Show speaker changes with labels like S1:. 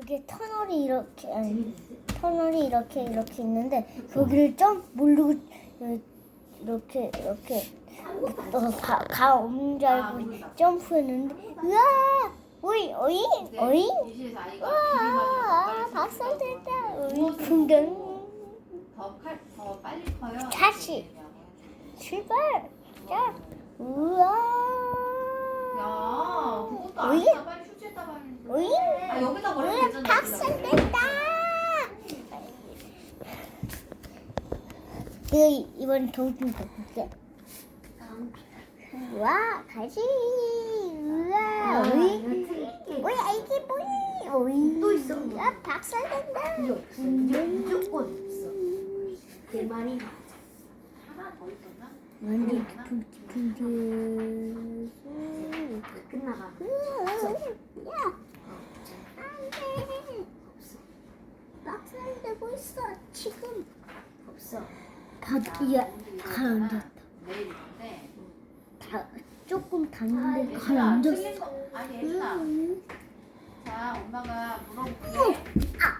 S1: 이렇게 터널이 이렇게 아니, 터널이 이렇게 이렇게 있는데 거기를 점 모르고 이렇게 이렇게 어, 가, 가 없는 줄 알고 점프했는데 으아 오이 오이 오이 우와
S2: 비비
S1: 박살 됐다 오이 풍경
S2: 더칼더 빨리 커요.
S1: 다시. 출발 자 우와
S2: 야, 그것도
S1: 오이?
S2: 아니다. 빨리 하는데.
S1: 오이
S2: 아, 여기다 버리면
S1: 우와
S2: 되잖아.
S1: 박살됐다 이거 이번 거 볼게 와 가지 우와 오이 뭐야 이게 뭐니 오이
S3: 또 있어?
S1: 야 박살된다
S3: 이게 없어. 무조건 없어. 내 말이 맞아.
S2: 하나 더 있었나?
S1: 완전 둥둥둥
S3: 끝나가.
S1: 야 안돼 박살되고 있어 지금
S3: 없어.
S1: 바디야 가라앉았다. 다 조금 닿는데
S2: 예준아,
S1: 가라앉았어
S2: 예준아.
S1: 음.
S2: 자, 엄마가 물어볼게.
S1: 아